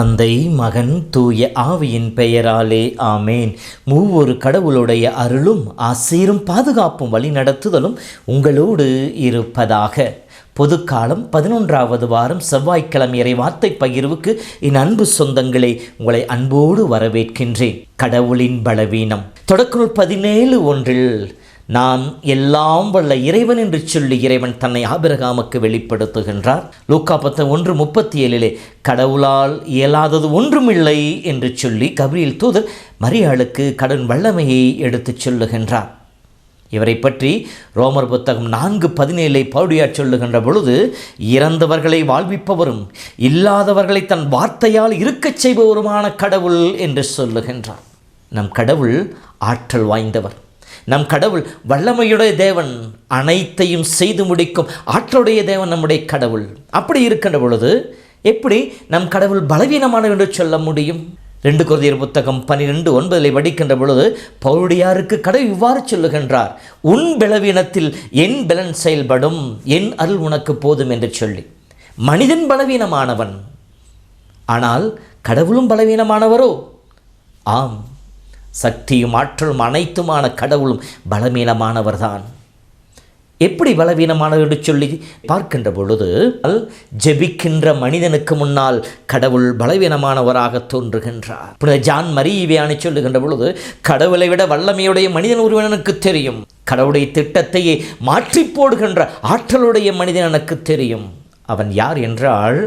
தந்தை மகன் தூய ஆவியின் பெயராலே ஆமேன். மூவொரு கடவுளுடைய அருளும் ஆசீரும் பாதுகாப்பும் வழிநடத்துதலும் உங்களோடு இருப்பதாக. பொதுக்காலம் பதினொன்றாவது வாரம் செவ்வாய்க்கிழமை இறை வார்த்தை பகிர்வுக்கு என் அன்பு சொந்தங்களே உங்களை அன்போடு வரவேற்கின்றேன். கடவுளின் பலவீனம். தொடக்கநூல் பதினேழு ஒன்றில் நான் எல்லாம் வல்ல இறைவன் என்று சொல்லி இறைவன் தன்னை ஆபிரகாமுக்கு வெளிப்படுத்துகின்றார். லூக்கா பத்த ஒன்று முப்பத்தி ஏழிலே கடவுளால் இயலாதது ஒன்றுமில்லை என்று சொல்லி கபிரியல் தூதர் மரியாளுக்கு கடன் வல்லமையை எடுத்துச் சொல்லுகின்றார். இவரை பற்றி ரோமர் புத்தகம் நான்கு பதினேழை பவுடியார் சொல்லுகின்ற பொழுது இறந்தவர்களை வாழ்விப்பவரும் இல்லாதவர்களை தன் வார்த்தையால் இருக்கச் செய்பவருமான கடவுள் என்று சொல்லுகின்றார். நம் கடவுள் ஆற்றல் வாய்ந்தவர். நம் கடவுள் வல்லமையுடைய தேவன் அனைத்தையும் செய்து முடிக்கும் ஆற்றலுடைய தேவன் நம்முடைய கடவுள். அப்படி இருக்கின்ற பொழுது எப்படி நம் கடவுள் பலவீனமானவர் என்று சொல்ல முடியும்? ரெண்டு குருதியர் புத்தகம் பனிரெண்டு ஒன்பதில் படிக்கின்ற பொழுது பவுடியாருக்கு கடவுள் இவ்வாறு சொல்லுகின்றார் உன் பலவீனத்தில் என் பலன் செயல்படும் என் அருள் உனக்கு போதும் என்று சொல்லி. மனிதன் பலவீனமானவன். ஆனால் கடவுளும் பலவீனமானவரோ? ஆம். சக்தியும் ஆற்றலும் அனைத்துமான கடவுளும் பலவீனமானவர்தான். எப்படி பலவீனமானவர் என்று சொல்லி பார்க்கின்ற பொழுது ஜெபிக்கின்ற மனிதனுக்கு முன்னால் கடவுள் பலவீனமானவராக தோன்றுகின்றார். புனித ஜான் மரியவியானை சொல்லுகின்ற பொழுது கடவுளை விட வல்லமையுடைய மனிதன் ஒருவனுக்கு தெரியும். கடவுளுடைய திட்டத்தையே மாற்றி போடுகின்ற ஆற்றலுடைய மனிதன் எனக்கு தெரியும். அவன் யார் என்றால்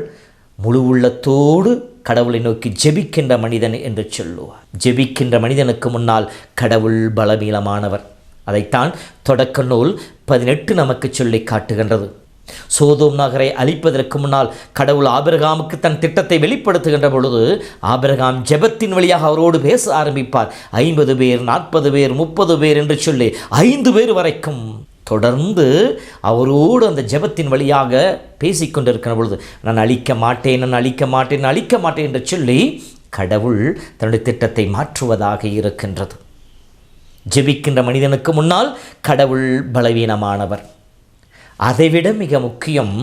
முழு உள்ளத்தோடு கடவுளை நோக்கி ஜெபிக்கின்ற மனிதன் என்று சொல்லுவார். ஜெபிக்கின்ற மனிதனுக்கு முன்னால் கடவுள் பலவீனமானவர். அதைத்தான் தொடக்க நூல் பதினெட்டு நமக்கு சொல்லி காட்டுகின்றது. சோதோம் நகரை அழிப்பதற்கு முன்னால் கடவுள் ஆபிரகாமுக்கு தன் திட்டத்தை வெளிப்படுத்துகின்ற பொழுது ஆபிரகாம் ஜெபத்தின் வழியாக அவரோடு பேச ஆரம்பிப்பார். ஐம்பது பேர் நாற்பது பேர் முப்பது பேர் என்று சொல்லி ஐந்து பேர் வரைக்கும் தொடர்ந்து அவரோடு அந்த ஜெபத்தின் வழியாக பேசிக்கொண்டிருக்கிற பொழுது நான் அழிக்க மாட்டேன் நான் அழிக்க மாட்டேன் அழிக்க மாட்டேன் என்று சொல்லி கடவுள் தன்னுடைய திட்டத்தை மாற்றுவதாக இருக்கின்றது. ஜெபிக்கின்ற மனிதனுக்கு முன்னால் கடவுள் பலவீனமானவர். அதைவிட மிக முக்கியம்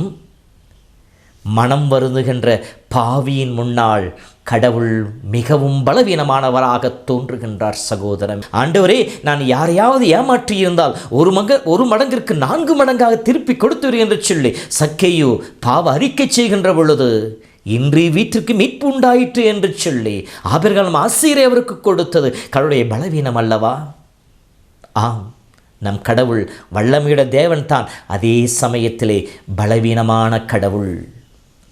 மனம் வருந்துகின்ற பாவியின் முன்னால் கடவுள் மிகவும் பலவீனமானவராக தோன்றுகின்றார் சகோதரன். ஆண்டவரே நான் யாரையாவது ஏமாற்றியிருந்தால் ஒரு மங்க ஒரு மடங்கிற்கு நான்கு மடங்காக திருப்பி கொடுத்துரு என்று சொல்லி சக்கையோ பாவ அறிக்கை செய்கின்ற பொழுது இன்றி வீட்டிற்கு மீட்பு உண்டாயிற்று என்று சொல்லி ஆபிரகாலம் ஆசிரியரை அவருக்கு கொடுத்தது. கடவுளுடைய பலவீனம் அல்லவா? ஆம் நம் கடவுள் வல்லமையுட தேவன் தான். அதே சமயத்திலே பலவீனமான கடவுள்.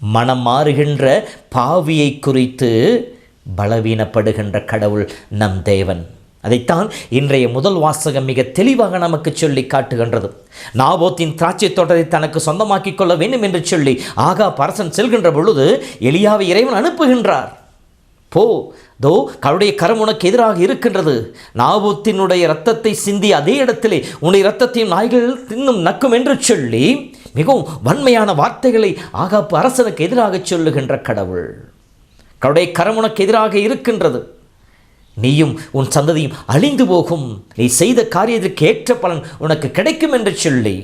மனம் மாறுகின்ற பாவியை குறித்து பலவீனப்படுகின்ற கடவுள் நம் தேவன். அதைத்தான் இன்றைய முதல் வாசகம் மிக தெளிவாக நமக்கு சொல்லி காட்டுகின்றது. நாபோத்தின் திராட்சை தோட்டத்தை தனக்கு சொந்தமாக்கிக் கொள்ள வேண்டும் என்று சொல்லி ஆகா பரசன் செல்கின்ற பொழுது எளியாவை இறைவன் அனுப்புகின்றார். போ தோ கருடைய கரம் உனக்கு எதிராக இருக்கின்றது. நாபோத்தினுடைய இரத்தத்தை சிந்தி அதே இடத்திலே உன்னுடைய இரத்தத்தையும் நாய்கள் தின்னும் நக்கும் என்று சொல்லி மிகவும் வன்மையான வார்த்தைகளை ஆகாப்பு அரசனுக்கு எதிராக சொல்லுகின்ற கடவுள். கடவுடைய கரம் உனக்கு எதிராக இருக்கின்றது. நீயும் உன் சந்ததியும் அழிந்து போகும். நீ செய்த காரியத்திற்கு ஏற்ற பலன் உனக்கு கிடைக்கும் என்று சொல்லி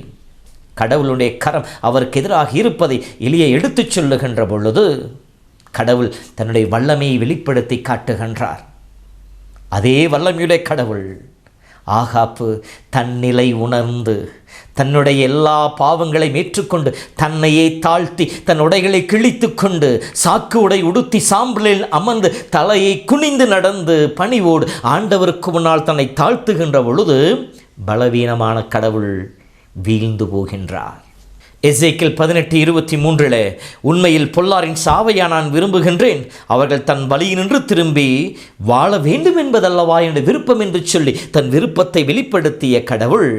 கடவுளுடைய கரம் அவருக்கு எதிராக இருப்பதை எளிய எடுத்துச் சொல்லுகின்ற பொழுது கடவுள் தன்னுடைய வல்லமையை வெளிப்படுத்தி காட்டுகின்றார். அதே வல்லமையுடைய கடவுள். ஆகாப்பு தன்னிலை உணர்ந்து தன்னுடைய எல்லா பாவங்களையும் ஏற்றுக்கொண்டு தன்னையே தாழ்த்தி தன் உடைகளை கிழித்து கொண்டு சாக்கு உடை உடுத்தி சாம்பலில் அமர்ந்து தலையை குனிந்து நடந்து பணிவோடு ஆண்டவருக்கு முன்னால் தன்னை தாழ்த்துகின்ற பொழுது பலவீனமான கடவுள் வீழ்ந்து போகின்றார். எசேக்கில் பதினெட்டு இருபத்தி மூன்றில் உண்மையில் பொல்லாரின் சாவையா நான் விரும்புகின்றேன். அவர்கள் தன் வழியினின்று திரும்பி வாழ வேண்டும் என்பதல்லவா என்ற விருப்பம் என்று சொல்லி தன் விருப்பத்தை வெளிப்படுத்திய கடவுள்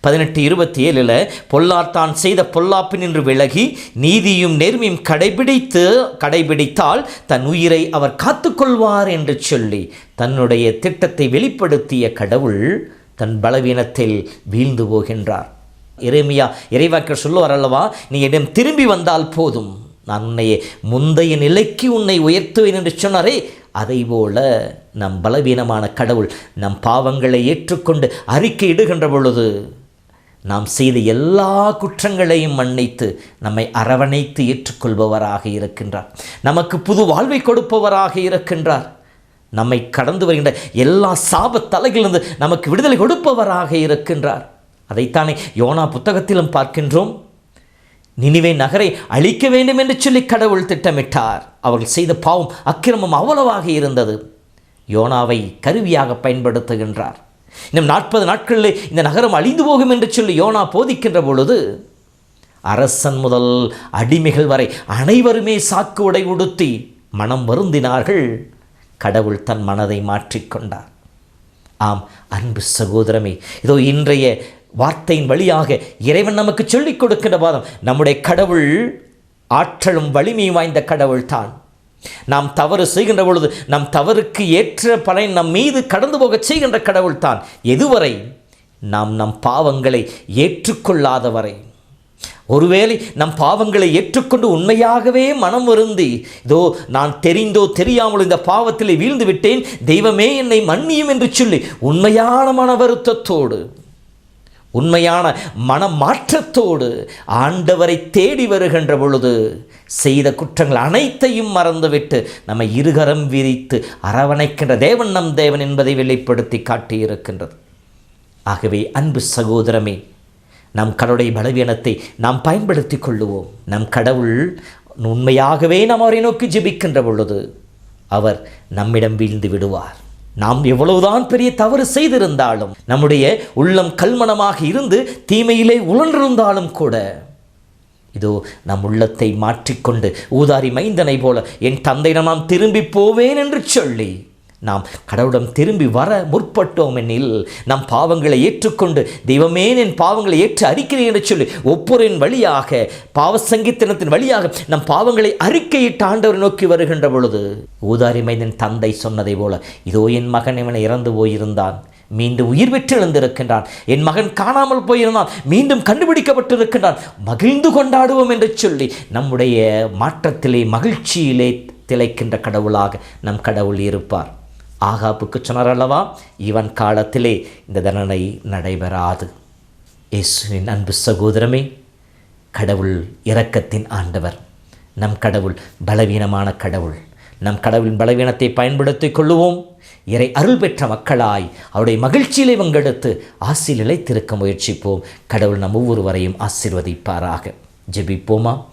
பதினெட்டு இருபத்தி ஏழில் பொல்லார் தான் செய்த பொல்லாப்பினின்று விலகி நீதியும் நேர்மையும் கடைபிடித்து கடைபிடித்தால் தன் உயிரை அவர் காத்துக்கொள்வார் என்று சொல்லி தன்னுடைய திட்டத்தை வெளிப்படுத்திய கடவுள் தன் பலவீனத்தில் வீழ்ந்து போகின்றார். இறைமையா இறைவாக்க சொல்லுவார் அல்லவா? நீ என்னிடம் திரும்பி வந்தால் போதும். நான் உன்னை முந்தைய நிலைக்கு உன்னை உயர்த்துவேன் என்று சொன்னாரே அதைபோல நம் பலவீனமான கடவுள் நம் பாவங்களை ஏற்றுக்கொண்டு அறிக்கை இடுகின்ற பொழுது நாம் செய்த எல்லா குற்றங்களையும் மன்னித்து நம்மை அரவணைத்து ஏற்றுக்கொள்பவராக இருக்கின்றார். நமக்கு புது வாழ்வை கொடுப்பவராக இருக்கின்றார். நம்மை கடந்து வருகின்ற எல்லா சாப தலைகளிலிருந்து நமக்கு விடுதலை கொடுப்பவராக இருக்கின்றார். அதைத்தானே யோனா புத்தகத்திலும் பார்க்கின்றோம். நினிவே நகரை அழிக்க வேண்டும் என்று சொல்லி கடவுள் திட்டமிட்டார். அவர்கள் செய்த பாவம் அக்கிரமம் அவ்வளவாக இருந்தது. யோனாவை கருவியாக பயன்படுத்துகின்றார். இன்னும் நாற்பது நாட்களில் இந்த நகரம் அழிந்து போகும் என்று சொல்லி யோனா போதிக்கின்ற பொழுது அரசன் முதல் அடிமைகள் வரை அனைவருமே சாக்கு உடை உடுத்தி மனம் வருந்தினார்கள். கடவுள் தன் மனதை மாற்றிக்கொண்டார். ஆம் அன்பு சகோதரமே இதோ இன்றைய வார்த்தையின் வழியாக இறைவன் நமக்கு சொல்லிக் கொடுக்கின்ற வாதம் நம்முடைய கடவுள் ஆற்றலும் வலிமையும் வாய்ந்த கடவுள் தான். நாம் தவறு செய்கின்ற பொழுது நம் தவறுக்கு ஏற்ற பலன் நம் மீது கடந்து போகச் செய்கின்ற கடவுள் தான். எதுவரை? நாம் நம் பாவங்களை ஏற்றுக்கொள்ளாதவரை. ஒருவேளை நம் பாவங்களை ஏற்றுக்கொண்டு உண்மையாகவே மனம் வருந்தி இதோ நான் தெரிந்தோ தெரியாமல் இந்த பாவத்தில் வீழ்ந்து விட்டேன். தெய்வமே என்னை மன்னியும் என்று சொல்லி உண்மையான மன வருத்தத்தோடு உண்மையான மனமாற்றத்தோடு ஆண்டவரை தேடி வருகின்ற பொழுது செய்த குற்றங்கள் அனைத்தையும் மறந்துவிட்டு நம்மை இருகரம் விரித்து அரவணைக்கின்ற தேவன் நம் தேவன் என்பதை வெளிப்படுத்தி காட்டியிருக்கின்றது. ஆகவே அன்பு சகோதரமே நம் கடவுளுடைய பலவீனத்தை நாம் பயன்படுத்தி கொள்ளுவோம். நம் கடவுள் உண்மையாகவே நாம் அவரை நோக்கி ஜெபிக்கின்ற பொழுது அவர் நம்மிடம் வீழ்ந்து விடுவார். நாம் எவ்வளவுதான் பெரிய தவறு செய்திருந்தாலும் நம்முடைய உள்ளம் கல்மனமாக இருந்து தீமையிலே உழன்றிருந்தாலும் கூட இதோ நம் உள்ளத்தை மாற்றிக்கொண்டு ஊதாரி மைந்தனை போல என் தந்தை நாம் திரும்பி போவேன் என்று சொல்லி நாம் கடவுளிடம் திரும்பி வர முற்பட்டோம் எனில் நம் பாவங்களை ஏற்றுக்கொண்டு தெய்வமே என் பாவங்களை ஏற்று அறிக்கிறேன் என்று சொல்லி ஒப்புரின் வழியாக பாவ சங்கீத்தனத்தின் வழியாக நம் பாவங்களை அறிக்கையிட்டு ஆண்டவர் நோக்கி வருகின்ற பொழுது ஊதாரி மைந்தன் தந்தை சொன்னதை போல இதோ என் மகன் இவனை இறந்து போயிருந்தான். மீண்டும் உயிர் பெற்று எழுந்திருக்கின்றான் என் மகன் காணாமல் போயிருந்தான். மீண்டும் கண்டுபிடிக்கப்பட்டிருக்கின்றான். மகிழ்ந்து கொண்டாடுவோம் என்று சொல்லி நம்முடைய மாற்றத்திலே மகிழ்ச்சியிலே திளைக்கின்ற கடவுளாக நம் கடவுள் இருப்பார். ஆகாப்புக்கு சொன்னார் அல்லவா இவன் காலத்திலே இந்த தண்டனை நடைபெறாது. இயேசுவின் அன்பு சகோதரமே கடவுள் இரக்கத்தின் ஆண்டவர். நம் கடவுள் பலவீனமான கடவுள். நம் கடவுளின் பலவீனத்தை பயன்படுத்திக் கொள்ளுவோம். இறை அருள் பெற்ற மக்களாய் அவருடைய மகிழ்ச்சியிலே பங்கெடுத்து ஆசில் நிலைத்திருக்க முயற்சிப்போம். கடவுள் நம் ஒவ்வொருவரையும் ஆசீர்வதிப்பாராக. ஜெபிப்போமா?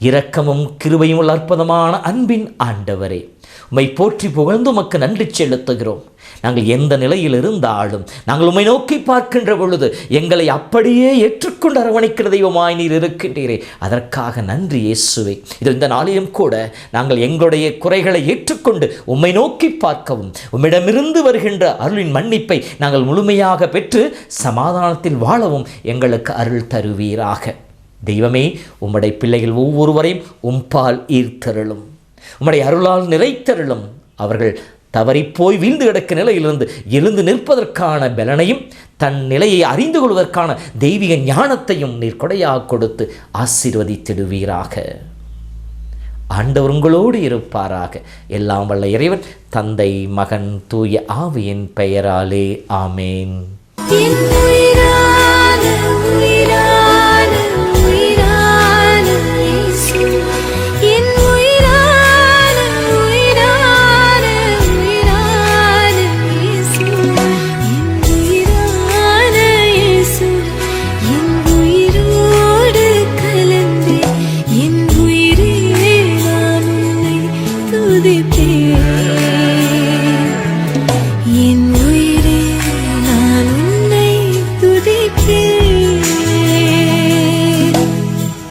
இரக்கமும் கிருபையும் உள்ள அற்புதமான அன்பின் ஆண்டவரே. உம்மை போற்றி புகழ்ந்து உமக்கு நன்றி செலுத்துகிறோம். நாங்கள் எந்த நிலையில் இருந்தாலும் நாங்கள் உம்மை நோக்கி பார்க்கின்ற பொழுது எங்களை அப்படியே ஏற்றுக்கொண்டு அரவணைக்கிற தெய்வமாய் நீர் இருக்கின்றீரே. அதற்காக நன்றி இயேசுவே. இது இந்த நாளிலும் கூட நாங்கள் எங்களுடைய குறைகளை ஏற்றுக்கொண்டு உம்மை நோக்கி பார்க்கவும் உம்மிடமிருந்து வருகின்ற அருளின் மன்னிப்பை நாங்கள் முழுமையாக பெற்று சமாதானத்தில் வாழவும் எங்களுக்கு அருள் தருவீராக. தெய்வமே உம்முடைய பிள்ளைகள் ஒவ்வொருவரையும் உம்பால் ஈர்த்தருளும். உம்முடைய அருளால் நிறைத்தருளும். அவர்கள் தவறிப்போய் வீழ்ந்து கிடக்க நிலையிலிருந்து எழுந்து நிற்பதற்கான பலனையும் தன் நிலையை அறிந்து கொள்வதற்கான தெய்வீக ஞானத்தையும் நீர் கொடையாக கொடுத்து ஆசீர்வதித்திடுவீராக. ஆண்டவர் உங்களோடு இருப்பாராக. எல்லாம் வல்ல இறைவன் தந்தை மகன் தூய ஆவியின் பெயராலே. ஆமேன்.